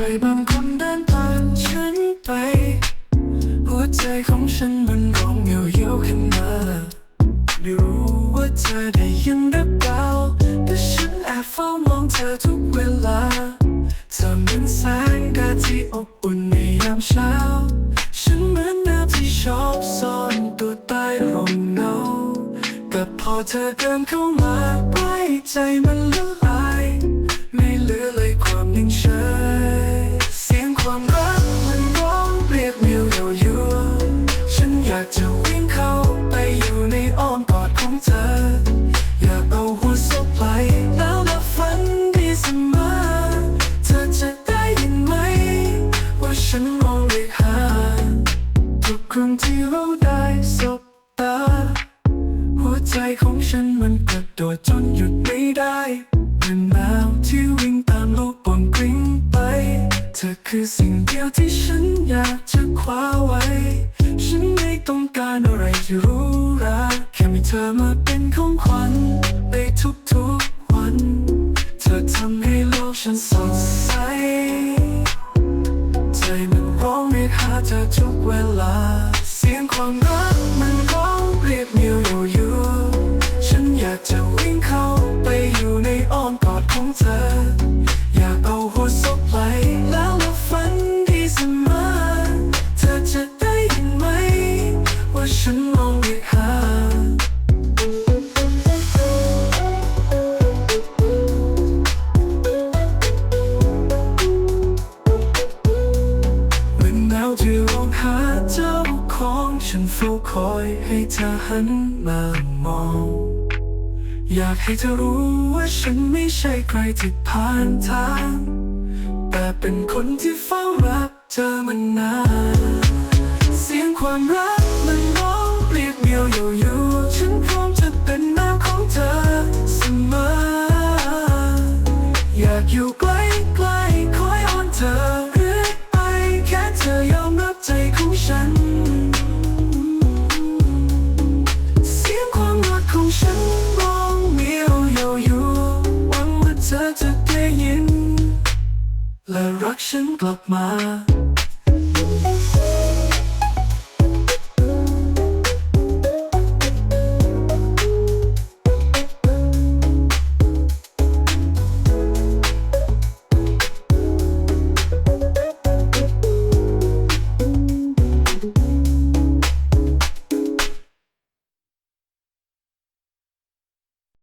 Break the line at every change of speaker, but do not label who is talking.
ใครบางคนเดินตามฉันไป หัวใจของฉันมันร้องเหี่ยวเหี่ยวขึ้นมาไม่รู้ว่าเธอได้ยินหรือเปล่า แต่ฉันแอบเฝ้ามองเธอทุกเวลาเธอเหมือนแสงดาที่อบอุ่นในยามเช้า ฉันเหมือนน้ำที่ชอบซ่อนตัวใต้ร่มเงาแต่พอเธอเดินเข้ามาใกล้ใจมันลึก เรียกมียวเยายัวฉันอยากจะวิ่งเข้าไปอยู่ในอ้อมกอดของเธอ อยากเอาหัวซบไหลแล้วหลับฝันดีเสมอเธอจะได้ยินไหม ว่าฉันมองเรียกหา ทุกครั้งที่เราได้สบตา หัวใจของฉันมันกระโดดจนหยุดไม่ได้เป็นแมวที่วิ่ คือสิ่งเดียวที่ฉันอยากจะคว้าไว้ ฉันไม่ต้องการอะไรที่รู้ราแค่มีเธอมาเป็นของขวัญในทุกๆวัน เธอทำให้โลกฉันสดใส ใจมันร้องเรียกหาเธอทุกเวลา เสียงความรักมันร้องเรียกมียวอยู่อยู่ ฉันอยากจะวิ่งเข้าไปอยู่ในอ้อมกอดของเธอ ฉันเฝ้าคอยให้เธอหันมามอง อยากให้เธอรู้ว่าฉันไม่ใช่ใครที่ผ่านทาง แต่เป็นคนที่เฝ้ารักเธอมานาน เสียงความรัก จะได้ยิน และรักฉันกลับมา